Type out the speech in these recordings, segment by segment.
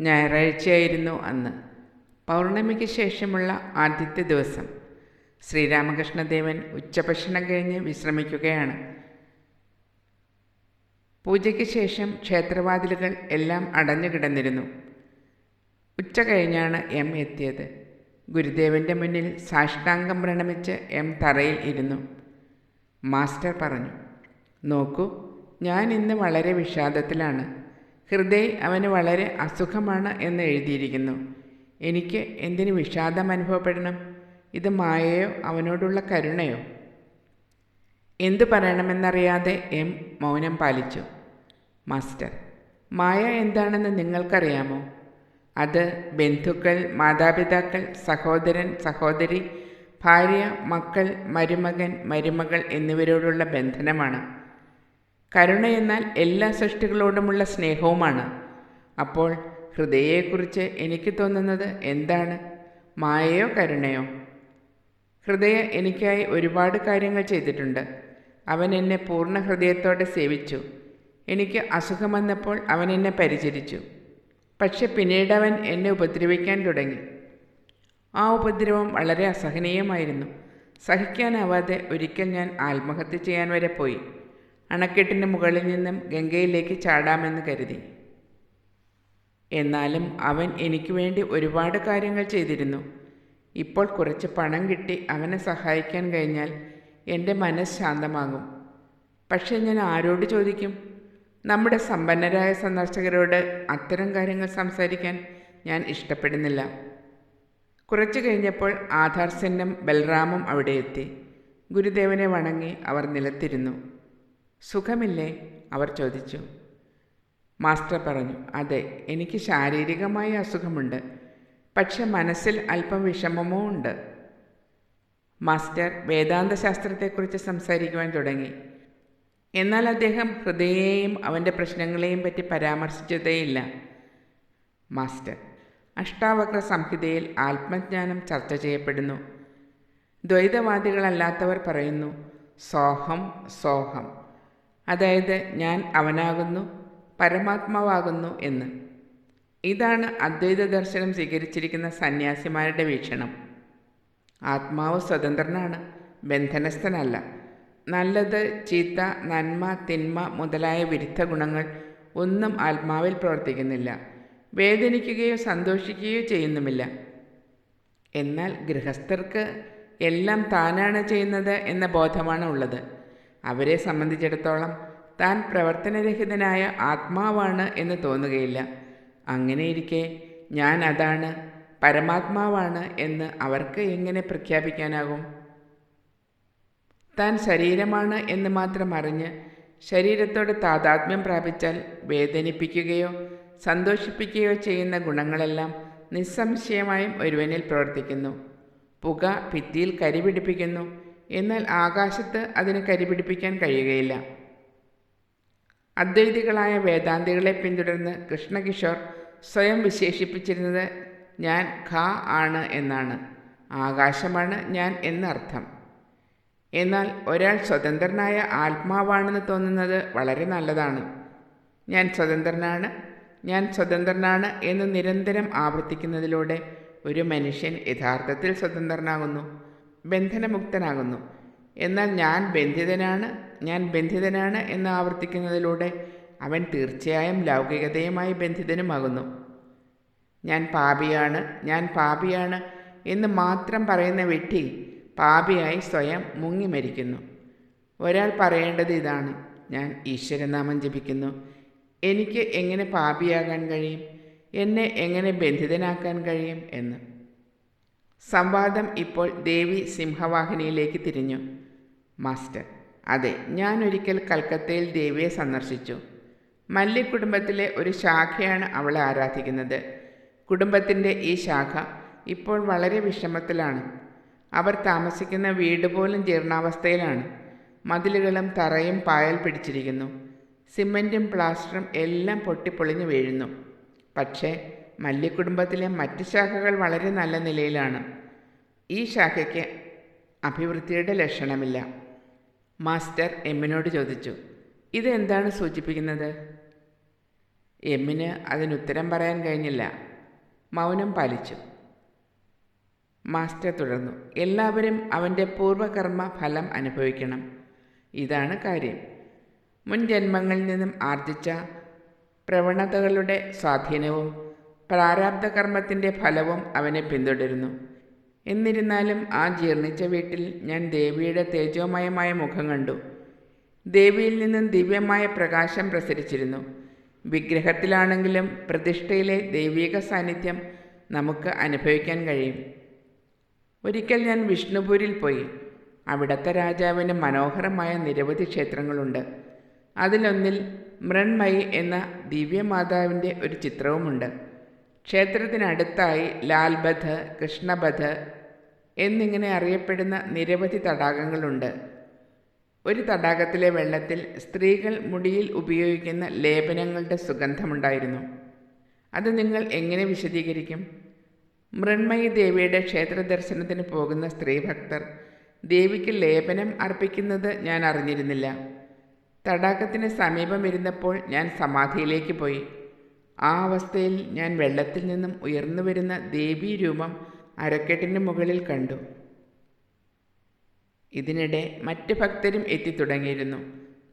ഞായറാഴ്ചയായിരുന്നു അന്ന്. പൗർണമിക്ക് ശേഷമുള്ള ആദ്യത്തെ ദിവസം. ശ്രീരാമകൃഷ്ണദേവൻ ഉച്ചഭക്ഷണം കഴിഞ്ഞ് വിശ്രമിക്കുകയാണ്. പൂജയ്ക്ക് ശേഷം ക്ഷേത്രവാതിലുകൾ എല്ലാം അടഞ്ഞു കിടന്നിരുന്നു. ഉച്ച കഴിഞ്ഞാണ് എം എത്തിയത്. ഗുരുദേവന്റെ മുന്നിൽ സാഷ്ടാംഗം പ്രണമിച്ച് എം തറയിൽ ഇരുന്നു. മാസ്റ്റർ പറഞ്ഞു നോക്കൂ ഞാൻ ഇന്ന് വളരെ വിഷാദത്തിലാണ്. ഹൃദയ് അവന് വളരെ അസുഖമാണ് എന്ന് എഴുതിയിരിക്കുന്നു. എനിക്ക് എന്തിന് വിഷാദം അനുഭവപ്പെടണം? ഇത് മായയോ അവനോടുള്ള കരുണയോ? എന്തു പറയണമെന്നറിയാതെ എം മൗനം പാലിച്ചു. മാസ്റ്റർ മായ എന്താണെന്ന് നിങ്ങൾക്കറിയാമോ? അത് ബന്ധുക്കൾ മാതാപിതാക്കൾ സഹോദരൻ സഹോദരി ഭാര്യ മക്കൾ മരുമകൻ മരുമകൾ എന്നിവരോടുള്ള ബന്ധനമാണ്. കരുണ എന്നാൽ എല്ലാ സൃഷ്ടികളോടുമുള്ള സ്നേഹവുമാണ്. അപ്പോൾ ഹൃദയയെക്കുറിച്ച് എനിക്ക് തോന്നുന്നത് എന്താണ്? മായയോ കരുണയോ? ഹൃദയ എനിക്കായി ഒരുപാട് കാര്യങ്ങൾ ചെയ്തിട്ടുണ്ട്. അവൻ എന്നെ പൂർണ ഹൃദയത്തോടെ സേവിച്ചു. എനിക്ക് അസുഖം വന്നപ്പോൾ അവൻ എന്നെ പരിചരിച്ചു. പക്ഷെ പിന്നീട് അവൻ എന്നെ ഉപദ്രവിക്കാൻ തുടങ്ങി. ആ ഉപദ്രവം വളരെ അസഹനീയമായിരുന്നു. സഹിക്കാനാവാതെ ഒരിക്കൽ ഞാൻ ആത്മഹത്യ ചെയ്യാൻ വരെ പോയി. അണക്കെട്ടിന് മുകളിൽ നിന്നും ഗംഗയിലേക്ക് ചാടാമെന്ന് കരുതി. എന്നാലും അവൻ എനിക്ക് വേണ്ടി ഒരുപാട് കാര്യങ്ങൾ ചെയ്തിരുന്നു. ഇപ്പോൾ കുറച്ച് പണം കിട്ടി അവനെ സഹായിക്കാൻ കഴിഞ്ഞാൽ എന്റെ മനസ്സ് ശാന്തമാകും. പക്ഷേ ഞാൻ ആരോട് ചോദിക്കും? നമ്മുടെ സമ്പന്നരായ സന്ദർശകരോട് അത്തരം കാര്യങ്ങൾ സംസാരിക്കാൻ ഞാൻ ഇഷ്ടപ്പെടുന്നില്ല. കുറച്ചു കഴിഞ്ഞപ്പോൾ ആധാർ സെന്നും ബൽറാമും അവിടെ എത്തി. ഗുരുദേവനെ വണങ്ങി അവർ നിലത്തിരുന്നു. സുഖമില്ലേ? അവർ ചോദിച്ചു. മാസ്റ്റർ പറഞ്ഞു അതെ എനിക്ക് ശാരീരികമായ അസുഖമുണ്ട് പക്ഷെ മനസ്സിൽ അല്പം വിഷമമോ ഉണ്ട്. മാസ്റ്റർ വേദാന്ത ശാസ്ത്രത്തെക്കുറിച്ച് സംസാരിക്കുവാൻ തുടങ്ങി. എന്നാൽ അദ്ദേഹം ഹൃദയെയും അവന്റെ പ്രശ്നങ്ങളെയും പറ്റി പരാമർശിച്ചതേയില്ല. മാസ്റ്റർ അഷ്ടാവക്ര സംഹിതയിൽ ആത്മജ്ഞാനം ചർച്ച ചെയ്യപ്പെടുന്നു. ദ്വൈതവാദികളല്ലാത്തവർ പറയുന്നു സോഹം സോഹം. അതായത് ഞാൻ അവനാകുന്നു പരമാത്മാവാകുന്നു എന്ന്. ഇതാണ് അദ്വൈത ദർശനം സ്വീകരിച്ചിരിക്കുന്ന സന്യാസിമാരുടെ വീക്ഷണം. ആത്മാവ് സ്വതന്ത്രനാണ് ബന്ധനസ്ഥനല്ല. നല്ലത് ചീത്ത നന്മ തിന്മ മുതലായ വിരുദ്ധ ഗുണങ്ങൾ ഒന്നും ആത്മാവിൽ പ്രവർത്തിക്കുന്നില്ല. വേദനിക്കുകയോ സന്തോഷിക്കുകയോ ചെയ്യുന്നുമില്ല. എന്നാൽ ഗൃഹസ്ഥർക്ക് എല്ലാം താനാണ് ചെയ്യുന്നത് എന്ന ബോധമാണ് ഉള്ളത്. അവരെ സംബന്ധിച്ചിടത്തോളം താൻ പ്രവർത്തനരഹിതനായ ആത്മാവാണ് എന്ന് തോന്നുകയില്ല. അങ്ങനെയിരിക്കെ ഞാൻ അതാണ് പരമാത്മാവാണ് എന്ന് അവർക്ക് എങ്ങനെ പ്രഖ്യാപിക്കാനാകും? താൻ ശരീരമാണ് എന്ന് മാത്രം അറിഞ്ഞ് ശരീരത്തോട് താതാത്മ്യം പ്രാപിച്ചാൽ വേദനിപ്പിക്കുകയോ സന്തോഷിപ്പിക്കുകയോ ചെയ്യുന്ന ഗുണങ്ങളെല്ലാം നിസ്സംശയമായും ഒരുവനിൽ പ്രവർത്തിക്കുന്നു. പുക ഭിത്തിയിൽ കരിപിടിപ്പിക്കുന്നു എന്നാൽ ആകാശത്ത് അതിന് കരിപിടിപ്പിക്കാൻ കഴിയുകയില്ല. അദ്വൈതികളായ വേദാന്തികളെ പിന്തുടർന്ന് കൃഷ്ണകിഷോർ സ്വയം വിശേഷിപ്പിച്ചിരുന്നത് ഞാൻ ഖ ആണ് എന്നാണ്. ആകാശമാണ് ഞാൻ എന്നർത്ഥം. എന്നാൽ ഒരാൾ സ്വതന്ത്രനായ ആത്മാവാണെന്ന് തോന്നുന്നത് വളരെ നല്ലതാണ്. ഞാൻ സ്വതന്ത്രനാണ് ഞാൻ സ്വതന്ത്രനാണ് എന്ന് നിരന്തരം ആവർത്തിക്കുന്നതിലൂടെ ഒരു മനുഷ്യൻ യഥാർത്ഥത്തിൽ സ്വതന്ത്രനാകുന്നു. ബന്ധനമുക്തനാകുന്നു. എന്നാൽ ഞാൻ ബന്ധിതനാണ് ഞാൻ ബന്ധിതനാണ് എന്ന് ആവർത്തിക്കുന്നതിലൂടെ അവൻ തീർച്ചയായും ലൗകികതയുമായി ബന്ധിതനുമാകുന്നു. ഞാൻ പാപിയാണ് ഞാൻ പാപിയാണ് എന്ന് മാത്രം പറയുന്ന വ്യക്തി പാപിയായി സ്വയം മുങ്ങി മരിക്കുന്നു. ഒരാൾ പറയേണ്ടത് ഇതാണ് ഞാൻ ഈശ്വരനാമം ജപിക്കുന്നു. എനിക്ക് എങ്ങനെ പാപിയാകാൻ കഴിയും? എന്നെ എങ്ങനെ ബന്ധിതനാക്കാൻ കഴിയും എന്ന്. സംവാദം ഇപ്പോൾ ദേവി സിംഹവാഹിനിയിലേക്ക് തിരിഞ്ഞു. മാസ്റ്റർ അതെ ഞാൻ ഒരിക്കൽ കൽക്കത്തയിൽ ദേവിയെ സന്ദർശിച്ചു. മല്ലി കുടുംബത്തിലെ ഒരു ശാഖയാണ് അവളെ ആരാധിക്കുന്നത്. കുടുംബത്തിന്റെ ഈ ശാഖ ഇപ്പോൾ വളരെ വിഷമത്തിലാണ്. അവർ താമസിക്കുന്ന വീട് പോലും ജീർണാവസ്ഥയിലാണ്. മതിലുകളും തറയും പായൽ പിടിച്ചിരിക്കുന്നു. സിമന്റും പ്ലാസ്റ്ററും എല്ലാം പൊട്ടിപ്പൊളിഞ്ഞു വീഴുന്നു. പക്ഷേ മല്ലി കുടുംബത്തിലെ മറ്റ് ശാഖകൾ വളരെ നല്ല നിലയിലാണ്. ഈ ശാഖയ്ക്ക് അഭിവൃദ്ധിയുടെ ലക്ഷണമില്ല. മാസ്റ്റർ എമ്മിനോട് ചോദിച്ചു ഇതെന്താണ് സൂചിപ്പിക്കുന്നത്? എമ്മിന് അതിനുത്തരം പറയാൻ കഴിഞ്ഞില്ല. മൗനം പാലിച്ചു. മാസ്റ്റർ തുടർന്നു എല്ലാവരും അവന്റെ പൂർവകർമ്മ ഫലം അനുഭവിക്കണം. ഇതാണ് കാര്യം. മുൻ ജന്മങ്ങളിൽ നിന്നും ആർജിച്ച പ്രവണതകളുടെ സ്വാധീനവും പ്രാരാബ്ധകർമ്മത്തിന്റെ ഫലവും അവനെ പിന്തുടരുന്നു. എന്നിരുന്നാലും ആ ജീർണിച്ച വീട്ടിൽ ഞാൻ ദേവിയുടെ തേജോമയമായ മുഖം കണ്ടു. ദേവിയിൽ നിന്നും ദിവ്യമായ പ്രകാശം പ്രസരിച്ചിരുന്നു. വിഗ്രഹത്തിലാണെങ്കിലും പ്രതിഷ്ഠയിലെ ദൈവിക സാന്നിധ്യം നമുക്ക് അനുഭവിക്കാൻ കഴിയും. ഒരിക്കൽ ഞാൻ വിഷ്ണുപൂരിൽ പോയി. അവിടത്തെ രാജാവിന് മനോഹരമായ നിരവധി ക്ഷേത്രങ്ങളുണ്ട്. അതിലൊന്നിൽ മൃൺമയി എന്ന ദിവ്യമാതാവിന്റെ ഒരു ചിത്രവുമുണ്ട്. ക്ഷേത്രത്തിനടുത്തായി ലാൽബഥ് കൃഷ്ണബഥ് എന്നിങ്ങനെ അറിയപ്പെടുന്ന നിരവധി തടാകങ്ങളുണ്ട്. ഒരു തടാകത്തിലെ വെള്ളത്തിൽ സ്ത്രീകൾ മുടിയിൽ ഉപയോഗിക്കുന്ന ലേപനങ്ങളുടെ സുഗന്ധമുണ്ടായിരുന്നു. അത് നിങ്ങൾ എങ്ങനെ വിശദീകരിക്കും? മൃണ്മയി ദേവിയുടെ ക്ഷേത്ര ദർശനത്തിന് പോകുന്ന സ്ത്രീഭക്തർ ദേവിക്ക് ലേപനം അർപ്പിക്കുന്നത് ഞാൻ അറിഞ്ഞിരുന്നില്ല. തടാകത്തിന് സമീപം ഇരുന്നപ്പോൾ ഞാൻ സമാധിയിലേക്ക് പോയി. ആ അവസ്ഥയിൽ ഞാൻ വെള്ളത്തിൽ നിന്നും ഉയർന്നു വരുന്ന ദേവീ രൂപം അരക്കെട്ടിന് മുകളിൽ കണ്ടു. ഇതിനിടെ മറ്റ് ഭക്തരും എത്തിത്തുടങ്ങിയിരുന്നു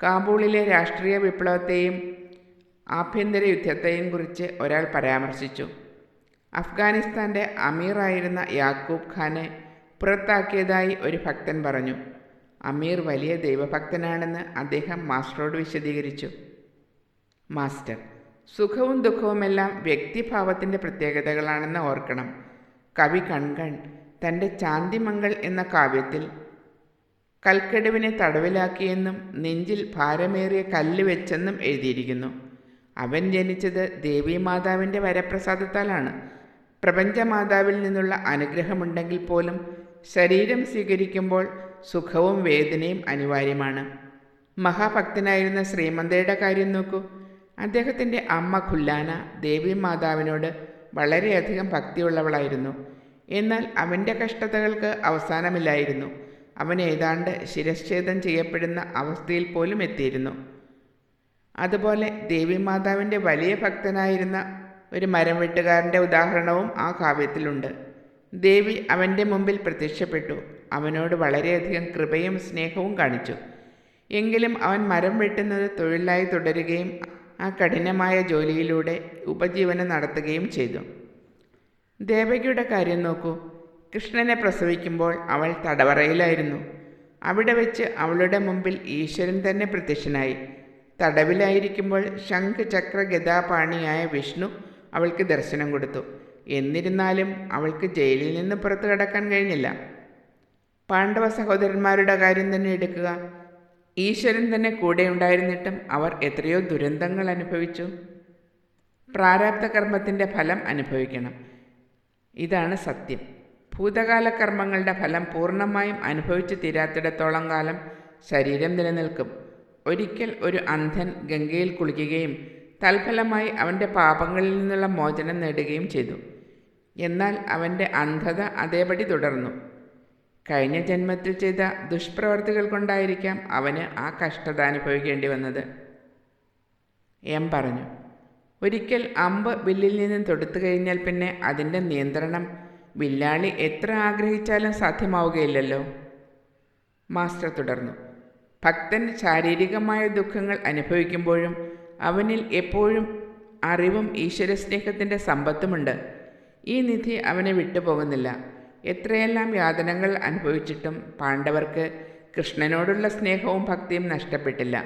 കാബൂളിലെ രാഷ്ട്രീയ വിപ്ലവത്തെയും ആഭ്യന്തര യുദ്ധത്തെയും കുറിച്ച് ഒരാൾ പരാമർശിച്ചു. അഫ്ഗാനിസ്ഥാന്റെ അമീറായിരുന്ന യാക്കൂബ് ഖാനെ പുറത്താക്കിയതായി ഒരു ഭക്തൻ പറഞ്ഞു. അമീർ വലിയ ദൈവഭക്തനാണെന്ന് അദ്ദേഹം മാസ്റ്ററോട് വിശദീകരിച്ചു. മാസ്റ്റർ സുഖവും ദുഃഖവുമെല്ലാം വ്യക്തിഭാവത്തിന്റെ പ്രത്യേകതകളാണെന്ന് ഓർക്കണം. കവി കൺകൺ തന്റെ ചാന്തിമംഗൾ എന്ന കാവ്യത്തിൽ കൽക്കടുവിനെ തടവിലാക്കിയെന്നും നെഞ്ചിൽ ഭാരമേറിയ കല്ല് വെച്ചെന്നും എഴുതിയിരിക്കുന്നു. അവൻ ജനിച്ചത് ദേവീമാതാവിന്റെ വരപ്രസാദത്താലാണ്. പ്രപഞ്ചമാതാവിൽ നിന്നുള്ള അനുഗ്രഹമുണ്ടെങ്കിൽ പോലും ശരീരം സ്വീകരിക്കുമ്പോൾ സുഖവും വേദനയും അനിവാര്യമാണ്. മഹാഭക്തനായിരുന്ന ശ്രീമന്തയുടെ കാര്യം നോക്കൂ. അദ്ദേഹത്തിന്റെ അമ്മ ഖുല്ലാന ദേവീമാതാവിനോട് വളരെയധികം ഭക്തിയുള്ളവളായിരുന്നു. എന്നാൽ അവന്റെ കഷ്ടതകൾക്ക് അവസാനമില്ലായിരുന്നു. അവൻ ഏതാണ്ട് ശിരച്ഛേദം ചെയ്യപ്പെടുന്ന അവസ്ഥയിൽ പോലും എത്തിയിരുന്നു. അതുപോലെ ദേവീമാതാവിന്റെ വലിയ ഭക്തനായിരുന്ന ഒരു മരം വെട്ടുകാരന്റെ ഉദാഹരണവും ആ കാവ്യത്തിലുണ്ട്. ദേവി അവന്റെ മുമ്പിൽ പ്രത്യക്ഷപ്പെട്ടു. അവനോട് വളരെയധികം കൃപയും സ്നേഹവും കാണിച്ചു. എങ്കിലും അവൻ മരം വെട്ടുന്നത് തൊഴിലായി തുടരുകയും ആ കഠിനമായ ജോലിയിലൂടെ ഉപജീവനം നടത്തുകയും ചെയ്തു. ദേവകിയുടെ കാര്യം നോക്കൂ. കൃഷ്ണനെ പ്രസവിക്കുമ്പോൾ അവൾ തടവറയിലായിരുന്നു. അവിടെ വെച്ച് അവളുടെ മുമ്പിൽ ഈശ്വരൻ തന്നെ പ്രത്യക്ഷനായി. തടവിലായിരിക്കുമ്പോൾ ശംഖ് ചക്ര ഗതാപാണിയായ വിഷ്ണു അവൾക്ക് ദർശനം കൊടുത്തു. എന്നിരുന്നാലും അവൾക്ക് ജയിലിൽ നിന്ന് പുറത്തു കടക്കാൻ കഴിഞ്ഞില്ല. പാണ്ഡവ സഹോദരന്മാരുടെ കാര്യം തന്നെ എടുക്കുക. ഈശ്വരൻ തന്നെ കൂടെ ഉണ്ടായിരുന്നിട്ടും അവർ എത്രയോ ദുരന്തങ്ങൾ അനുഭവിച്ചു. പ്രാരാബ്ധ കർമ്മത്തിന്റെ ഫലം അനുഭവിക്കണം. ഇതാണ് സത്യം. ഭൂതകാല കർമ്മങ്ങളുടെ ഫലം പൂർണമായും അനുഭവിച്ചു തീരാത്തിടത്തോളം കാലം ശരീരം നിലനിൽക്കും. ഒരിക്കൽ ഒരു അന്ധൻ ഗംഗയിൽ കുളിക്കുകയും തൽഫലമായി അവന്റെ പാപങ്ങളിൽ നിന്നുള്ള മോചനം നേടുകയും ചെയ്തു. എന്നാൽ അവന്റെ അന്ധത അതേപടി തുടർന്നു. കഴിഞ്ഞ ജന്മത്തിൽ ചെയ്ത ദുഷ്പ്രവർത്തികൾ കൊണ്ടായിരിക്കാം അവന് ആ കഷ്ടത അനുഭവിക്കേണ്ടി വന്നത്. എം പറഞ്ഞു ഒരിക്കൽ അമ്പ് വില്ലിൽ നിന്നും തൊടുത്തു കഴിഞ്ഞാൽ പിന്നെ അതിന്റെ നിയന്ത്രണം വില്ലാളി എത്ര ആഗ്രഹിച്ചാലും സാധ്യമാവുകയില്ലല്ലോ. മാസ്റ്റർ തുടർന്നു ഭക്തൻ ശാരീരികമായ ദുഃഖങ്ങൾ അനുഭവിക്കുമ്പോഴും അവനിൽ എപ്പോഴും അറിവും ഈശ്വരസ്നേഹത്തിന്റെ സമ്പത്തുമുണ്ട്. ഈ നിധി അവനെ വിട്ടുപോകുന്നില്ല. എത്രയെല്ലാം യാതനകൾ അനുഭവിച്ചിട്ടും പാണ്ഡവർക്ക് കൃഷ്ണനോടുള്ള സ്നേഹവും ഭക്തിയും നഷ്ടപ്പെട്ടില്ല.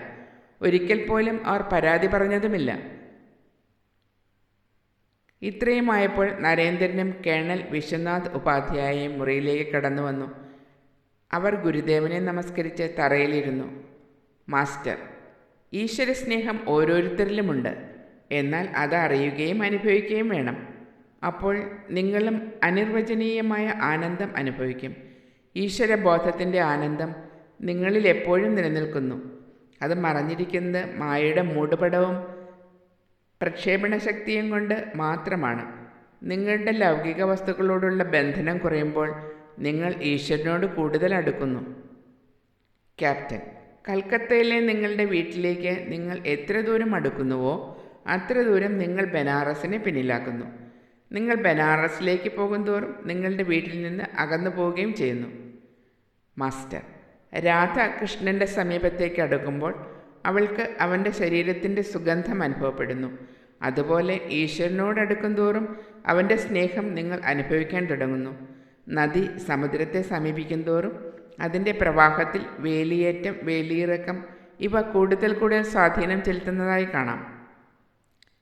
ഒരിക്കൽ പോലും അവർ പരാതി പറഞ്ഞതുമില്ല. ഇത്രയുമായപ്പോൾ നരേന്ദ്രനും കേണൽ വിശ്വനാഥ് ഉപാധ്യായയും മുറിയിലേക്ക് കടന്നു വന്നു. അവർ ഗുരുദേവനെ നമസ്കരിച്ച് തറയിലിരുന്നു. മാസ്റ്റർ ഈശ്വരസ്നേഹം ഓരോരുത്തരിലുമുണ്ട്. എന്നാൽ അത് അറിയുകയും അനുഭവിക്കുകയും വേണം. അപ്പോൾ നിങ്ങളും അനിർവചനീയമായ ആനന്ദം അനുഭവിക്കും. ഈശ്വരബോധത്തിന്റെ ആനന്ദം നിങ്ങളിൽ എപ്പോഴും നിലനിൽക്കുന്നു. അത് മറഞ്ഞിരിക്കുന്നത് മായയുടെ മൂടുപടവും പ്രക്ഷേപണ ശക്തിയും കൊണ്ട് മാത്രമാണ്. നിങ്ങളുടെ ലൗകിക വസ്തുക്കളോടുള്ള ബന്ധനം കുറയുമ്പോൾ നിങ്ങൾ ഈശ്വരനോട് കൂടുതൽ അടുക്കുന്നു. ക്യാപ്റ്റൻ കൽക്കത്തയിലെ നിങ്ങളുടെ വീട്ടിലേക്ക് നിങ്ങൾ എത്ര ദൂരം അടുക്കുന്നുവോ അത്ര ദൂരം നിങ്ങൾ ബനാറസിനെ പിന്നിലാക്കുന്നു. നിങ്ങൾ ബനാറസിലേക്ക് പോകുന്തോറും നിങ്ങളുടെ വീട്ടിൽ നിന്ന് അകന്നു പോവുകയും ചെയ്യുന്നു. മാസ്റ്റർ രാധ കൃഷ്ണന്റെ സമീപത്തേക്ക് അടുക്കുമ്പോൾ അവൾക്ക് അവന്റെ ശരീരത്തിന്റെ സുഗന്ധം അനുഭവപ്പെടുന്നു. അതുപോലെ ഈശ്വരനോടടുക്കും തോറും അവന്റെ സ്നേഹം നിങ്ങൾ അനുഭവിക്കാൻ തുടങ്ങുന്നു. നദി സമുദ്രത്തെ സമീപിക്കും തോറും അതിന്റെ പ്രവാഹത്തിൽ വേലിയേറ്റം വേലിയിറക്കം ഇവ കൂടുതൽ കൂടുതൽ സ്വാധീനം ചെലുത്തുന്നതായി കാണാം.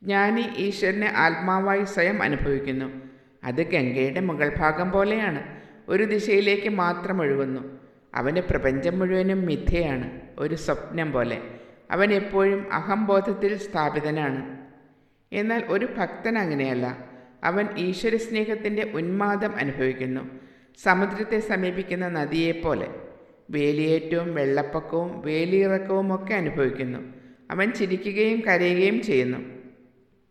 ജ്ഞാനി ഈശ്വരനെ ആത്മാവായി സ്വയം അനുഭവിക്കുന്നു. അത് ഗംഗയുടെ മുകൾ ഭാഗം പോലെയാണ്. ഒരു ദിശയിലേക്ക് മാത്രം ഒഴുകുന്നു. അവന്റെ പ്രപഞ്ചം മുഴുവനും മിഥ്യയാണ്. ഒരു സ്വപ്നം പോലെ. അവൻ എപ്പോഴും അഹംബോധത്തിൽ സ്ഥാപിതനാണ്. എന്നാൽ ഒരു ഭക്തൻ അങ്ങനെയല്ല. അവൻ ഈശ്വര സ്നേഹത്തിന്റെ ഉന്മാദം അനുഭവിക്കുന്നു. സമുദ്രത്തെ സമീപിക്കുന്ന നദിയെപ്പോലെ. വേലിയേറ്റവും വെള്ളപ്പൊക്കവും വേലിയിറക്കവും ഒക്കെ അനുഭവിക്കുന്നു. അവൻ ചിരിക്കുകയും കരയുകയും ചെയ്യുന്നു.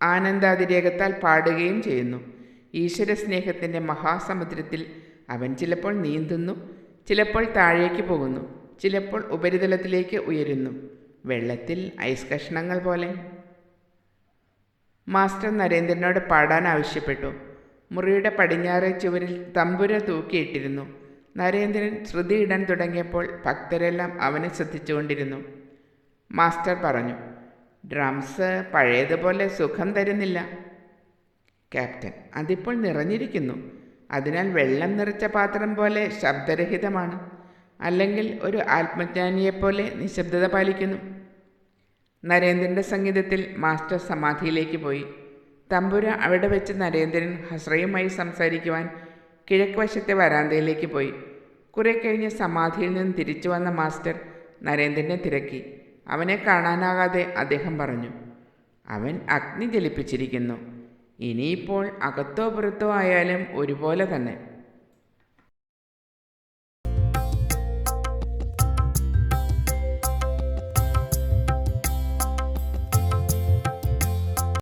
ആനന്ദാതിരേകത്താൽ പാടുകയും ചെയ്യുന്നു. ഈശ്വര സ്നേഹത്തിന്റെ മഹാസമുദ്രത്തിൽ അവൻ ചിലപ്പോൾ നീന്തുന്നു ചിലപ്പോൾ താഴേക്ക് പോകുന്നു ചിലപ്പോൾ ഉപരിതലത്തിലേക്ക് ഉയരുന്നു. വെള്ളത്തിൽ ഐസ് കഷ്ണങ്ങൾ പോലെ. മാസ്റ്റർ നരേന്ദ്രനോട് പാടാൻ ആവശ്യപ്പെട്ടു. മുറിയുടെ പടിഞ്ഞാറ് ചുവരിൽ തമ്പുര തൂക്കിയിട്ടിരുന്നു. നരേന്ദ്രൻ ശ്രുതിയിടാൻ തുടങ്ങിയപ്പോൾ ഭക്തരെല്ലാം അവനെ ശ്രദ്ധിച്ചുകൊണ്ടിരുന്നു. മാസ്റ്റർ പറഞ്ഞു ഡ്രംസ് പഴയതുപോലെ സുഖം തരുന്നില്ല. ക്യാപ്റ്റൻ അതിപ്പോൾ നിറഞ്ഞിരിക്കുന്നു. അതിനാൽ വെള്ളം നിറച്ച പാത്രം പോലെ ശബ്ദരഹിതമാണ്. അല്ലെങ്കിൽ ഒരു ആത്മജ്ഞാനിയെപ്പോലെ നിശബ്ദത പാലിക്കുന്നു. നരേന്ദ്രന്റെ സംഗീതത്തിൽ മാസ്റ്റർ സമാധിയിലേക്ക് പോയി. തമ്പുര അവിടെ വെച്ച് നരേന്ദ്രൻ ഹസ്രയുമായി സംസാരിക്കുവാൻ കിഴക്ക് വശത്തെ വരാന്തയിലേക്ക് പോയി. കുറെ കഴിഞ്ഞ് സമാധിയിൽ നിന്ന് തിരിച്ചു വന്ന മാസ്റ്റർ നരേന്ദ്രനെ തിരക്കി. അവനെ കാണാനാകാതെ അദ്ദേഹം പറഞ്ഞു അവൻ അഗ്നി ജലിപ്പിച്ചിരിക്കുന്നു. ഇനിയിപ്പോൾ അകത്തോ പുറത്തോ ആയാലും ഒരുപോലെ തന്നെ.